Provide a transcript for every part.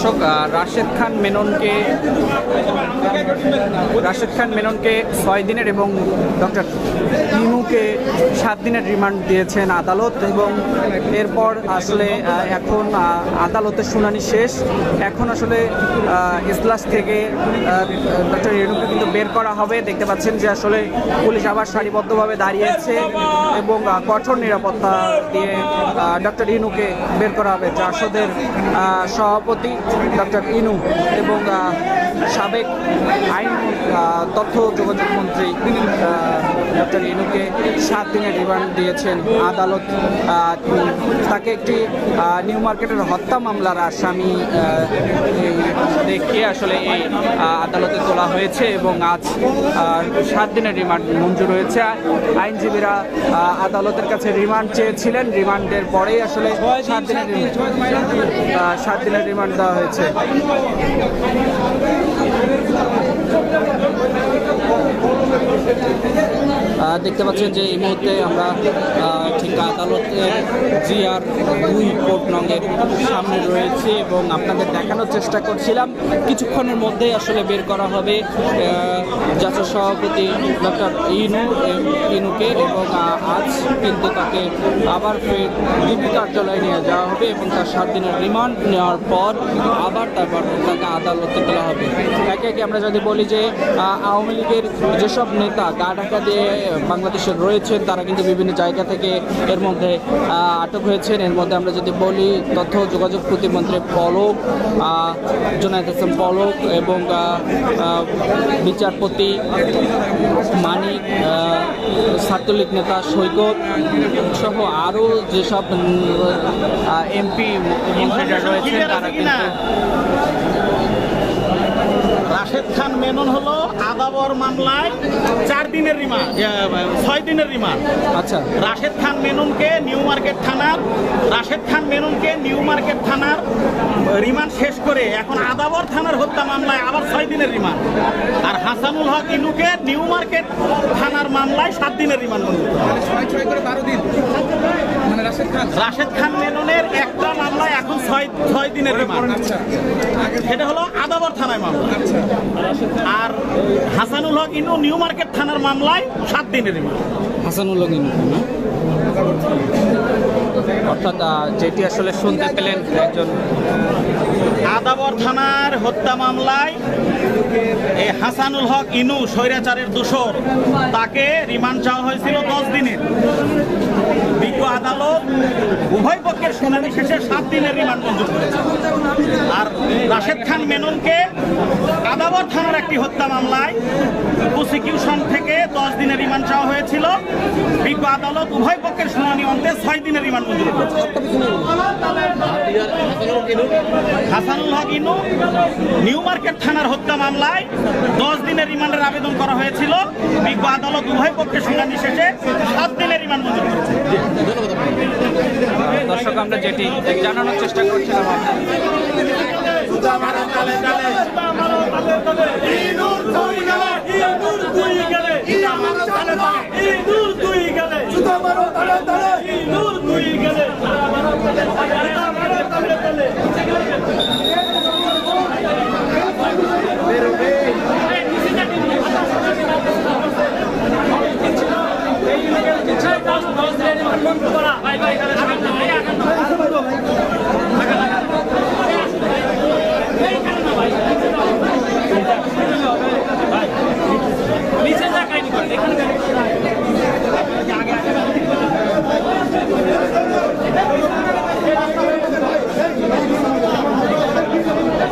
দর্শক রাশেদ খান মেননকে রাশেদ খান মেননকে ছয় দিনের এবং ডক্টর ইনুকে সাত দিনের রিমান্ড দিয়েছেন আদালত এবং এরপর আসলে এখন আদালতের শুনানি শেষ। এখন আসলে আহ, ইজলাস থেকে ডক্টর ইনুকে কিন্তু বের করা হবে। দেখতে পাচ্ছেন যে আসলে পুলিশ আবার সারিবদ্ধভাবে দাঁড়িয়েছে এবং কঠোর নিরাপত্তা দিয়ে ডক্টর ইনুকে বের করা হবে। জাসদের সভাপতি ডক্টর ইনু এবং সাবেক আইন তথ্য যোগাযোগ মন্ত্রী ডক্টর ইনুকে সাত দিনের রিমান্ড দিয়েছেন। আদালত তাকে একটি নিউ মার্কেটের হত্যা মামলার আসামি দেখিয়ে আসলে এই আদালতে তোলা হয়েছে এবং আজ সাত দিনের রিমান্ড মঞ্জুর হয়েছে। আইনজীবীরা আদালতের কাছে রিমান্ড চেয়েছিলেন। রিমান্ডের পরেই আসলে সাত দিনের সাত দিনের রিমান্ড দেওয়া হয়েছে। আহ, দেখতে পাচ্ছেন যে এই মুহূর্তে আমরা ঠিক আদালতের জিআর দুই কোর্ট নঙ্গের সামনে রয়েছে এবং আপনাদের দেখানোর চেষ্টা করছিলাম। কিছুক্ষণের মধ্যেই আসলে বের করা হবে জাতীয় সভাপতি ডক্টর ইনু ইনুকে এবং আজ কিন্তু তাকে আবার ফের ডিবি কার্যালয়ে নিয়ে যাওয়া হবে এবং তার সাত দিনের রিমান্ড নেওয়ার পর আবার তারপর তাকে আদালতে তোলা হবে। একে একে আমরা যদি বলি যে আওয়ামী লীগের যেসব নেতা গা ঢাকা দিয়ে বাংলাদেশে রয়েছেন তারা কিন্তু বিভিন্ন জায়গা থেকে এর মধ্যে আটক হয়েছেন। এর মধ্যে আমরা যদি বলি, তথ্য যোগাযোগ প্রতিমন্ত্রী পলক জোনায়েদ হাসান পলক এবং বিচারপতি মানিক ছাত্রলীগ নেতা সৈকত সহ আরও যেসব এমপি মন্ত্রীরা রয়েছেন, তারা কিন্তু রাশেদ খান মেনন হলো আদাবর মামলায় চার দিনের রিমান্ড। ছয় দিনের রিমান্ড। আচ্ছা। রাশেদ খান মেননকে নিউ মার্কেট থানার রাশেদ খান মেননকে নিউ মার্কেট থানার রিমান্ড শেষ করে এখন আদাবর থানার হত্যা মামলায় আবার ছয় দিনের রিমান্ড। আর হাসানুল হক ইনুকে নিউ মার্কেট থানার মামলায় সাত দিনের রিমান্ড। মঞ্জুর ছয় ছয় করে বারো দিন। মানে রাশেদ খান। রাশেদ খান মেননের একটা মামলায় এখন ছয় দিনের রিমান্ড। সেটা হলো আদাবর থানায় মামলা। আর হাসানুল হক ইনু নিউ মার্কেট থানার মামলায় সাত দিনের রিমান্ড। হাসানুল হক ইনু, অর্থাৎ যেটি আসলে শুনতে পেলেন একজন আদাবর থানার হত্যা মামলায় এই হাসানুল হক ইনু স্বৈরাচারের দোষর তাকে রিমান্ড চাওয়া হয়েছিল দশ দিনের। বিজ্ঞ আদালত উভয় পক্ষের শুনানি শেষে সাত দিনের রিমান্ড মঞ্জুর করেছে। আর রাশেদ খান মেননকে আদাবর থানার একটি হত্যা মামলায় প্রসিকিউশন থেকে দশ দিনের রিমান্ড চাওয়া হয়েছিল। বিজ্ঞ আদালত উভয় পক্ষের শুনানি অন্তে ছয় দিনের রিমান্ড মঞ্জুর করেছে। হাসানুল হক ইনু, নিউ মার্কেট থানার হত্যা মামলায় দশ দিনের রিমান্ডের আবেদন করা হয়েছিল। বিজ্ঞ আদালত উভয় পক্ষের শুনানি শেষে সাত দিনের রিমান্ড মঞ্জুর করেছে। দর্শক আমরা যেটি জানানোর চেষ্টা করছিলাম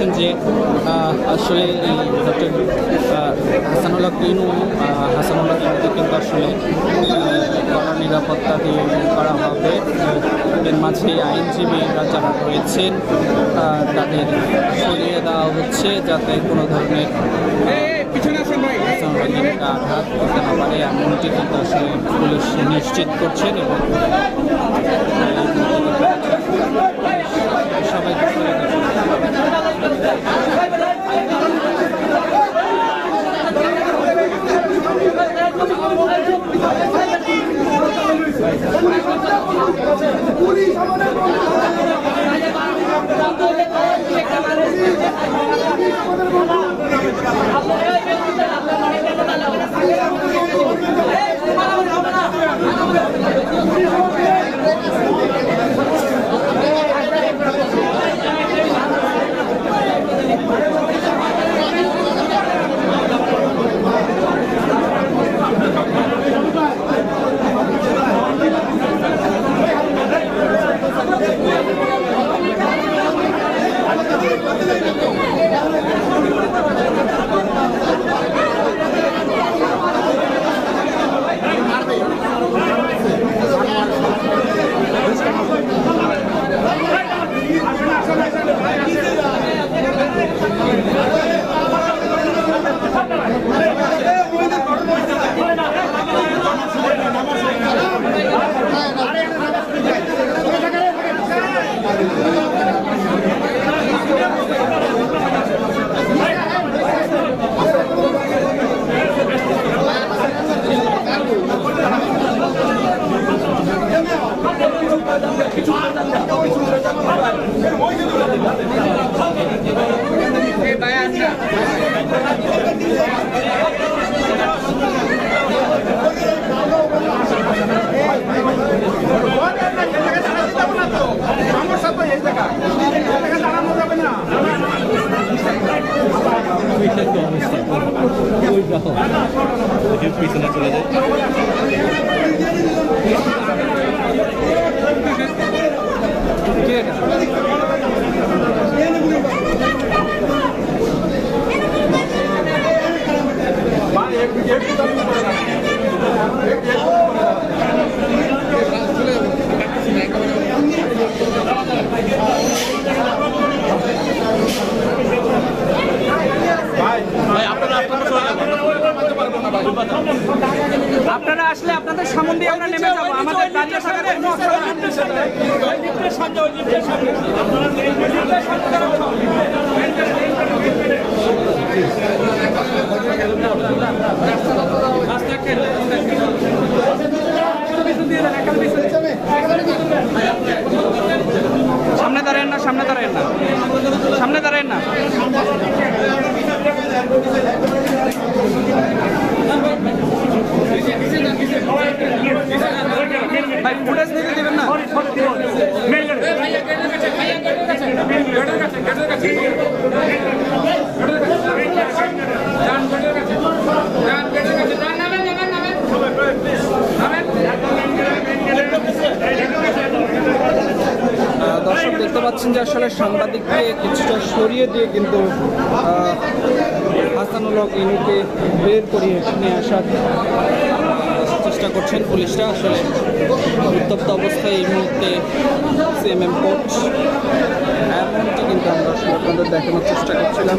পাচ্ছেন যে আসলে এই ডক্টর হাসানুল্লাহ কিনু হাসানুল্লাহ কিনুকে কিন্তু আসলে কড়া নিরাপত্তা দিয়ে করা হবে। এর মাঝে আইনজীবীরা যারা রয়েছেন তাদের সরিয়ে দেওয়া হচ্ছে যাতে কোনো ধরনের আঘাত করতে না পারে, এমনটি কিন্তু আসলে পুলিশ নিশ্চিত করছেন এবং কে এটা? আপনারা আসলে আপনাদের সামন দিয়ে আমরা নেমে যাব। আমাদের দাঁড়িয়ে থাকার কোনো অসুবিধা পাচ্ছেন যে আসলে সাংবাদিককে কিছুটা সরিয়ে দিয়ে কিন্তু হাসানুল হক ইনুকে বের করিয়ে নিয়ে আসার চেষ্টা করছেন পুলিশরা। আসলে উত্তপ্ত অবস্থায় এই মুহূর্তে সিএমএম কোর্ট, এমনটি কিন্তু আমরা আসলে আপনাদের দেখানোর চেষ্টা করছিলাম।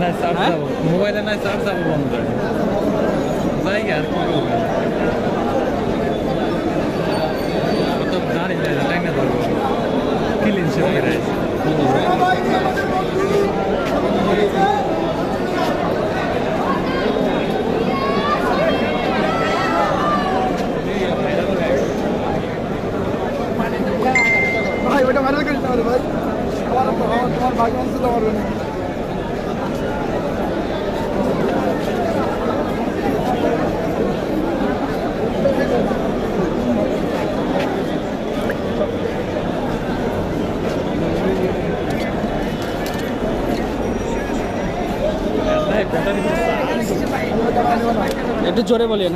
মোবাইলে নাই চার্জ যাব। বন্ধ। জায়গা আর কি করবে তো দাঁড়িয়ে যায় ল্যাঙ্গা ধরবো ক্লিন সে করে ভাই ওটা ভাইরাল করিস না ভাই আমার আমার তোমার ভাই মানুষ তো পারবে না একটু জোরে দিয়ে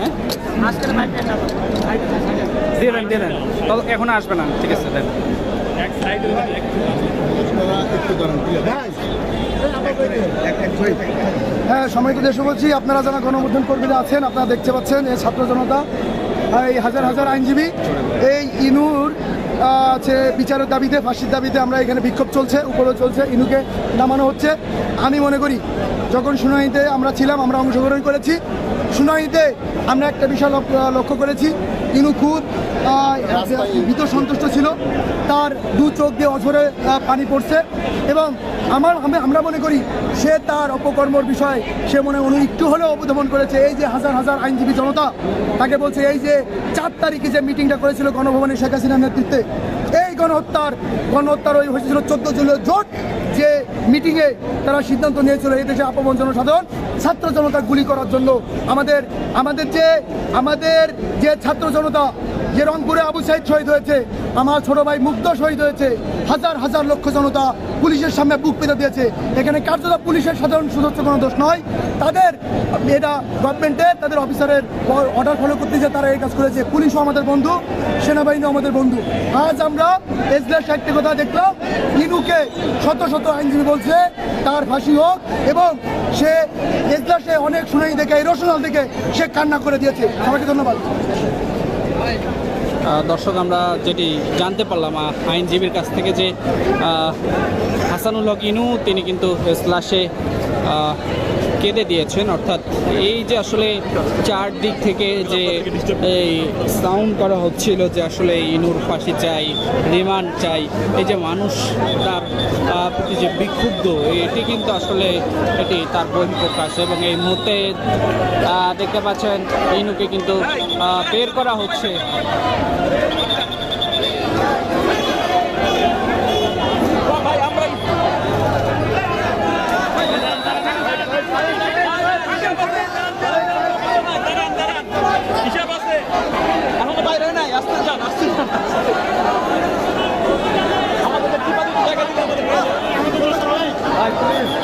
দেন দিয়ে দেন। এখন আসবে না ঠিক আছে দেন। এক সাইডে হ্যাঁ সময়ত দেশে বলছি আপনারা যারা গণমুদ্রণ কর্মীরা আছেন আপনারা দেখতে পাচ্ছেন এই ছাত্র জনতা এই হাজার হাজার আইনজীবী এই ইনুর আছে বিচারের দাবিতে ফাঁসির দাবিতে আমরা এখানে বিক্ষোভ চলছে উপরেও চলছে ইনুকে নামানো হচ্ছে। আমি মনে করি যখন শুনানিতে আমরা ছিলাম আমরা অংশগ্রহণ করেছি শুনানিতে আমরা একটা বিষয় লক্ষ্য- লক্ষ্য করেছি। ইনু খুব ভীত সন্তুষ্ট ছিল তার দু চোখ দিয়ে অঝরে পানি পড়ছে এবং আমার আমি- আমরা মনে করি সে তার অপকর্মর বিষয় সে মনে অনু একটু হলেও অবদমন করেছে। এই যে হাজার হাজার আইনজীবী জনতা তাকে বলছে এই যে চার তারিখে যে মিটিংটা করেছিল গণভবনে শেখ হাসিনার নেতৃত্বে এই গণহত্যার গণহত্যার ওই হয়েছিল চোদ্দ জুলাই জোট যে মিটিংয়ে তারা সিদ্ধান্ত নিয়েছিল এই দেশে আপমন জনসাধারণ ছাত্র জনতা গুলি করার জন্য আমাদের আমাদের যে আমাদের যে ছাত্র জনতা যে রংপুরে আবু সাইদ শহীদ হয়েছে, আমার ছোট ভাই মুগ্ধ শহীদ হয়েছে, হাজার হাজার লক্ষ জনতা পুলিশের সামনে বুক পেতে দিয়েছে। এখানে কার্যত পুলিশের সাধারণ সদস্য কোনো দোষ নয়। তাদের, এটা গভর্নমেন্টের তাদের অফিসারের অর্ডার ফলো করতে যে তারা এই কাজ করেছে। পুলিশও আমাদের বন্ধু, সেনাবাহিনীও আমাদের বন্ধু। আজ আমরা এজলাস একটা কথা দেখলাম, ইনুকে শত শত আইনজীবী বলছে, তার ফাঁসি হোক, এবং সে এজলাসে অনেক শুনানি দেখে ইরোশনাল দেখে সে কান্না করে দিয়েছে। সবাইকে ধন্যবাদ। দর্শক, আমরা যেটি জানতে পারলাম আইনজীবীর কাছ থেকে যে হাসানুল হক ইনু, তিনি কিন্তু স্লাশে কেঁদে দিয়েছেন। অর্থাৎ এই যে আসলে চারদিক থেকে যে এই সাউন্ড করা হচ্ছিল যে আসলে ইনুর ফাঁসি চাই, রিমান্ড চাই, এই যে মানুষ তার প্রতি যে বিক্ষুব্ধ, এটি কিন্তু আসলে এটি তার বহিঃপ্রকাশ এবং এই মুহূর্তে দেখতে পাচ্ছেন ইনুকে কিন্তু বের করা হচ্ছে। ভাই পুলিশ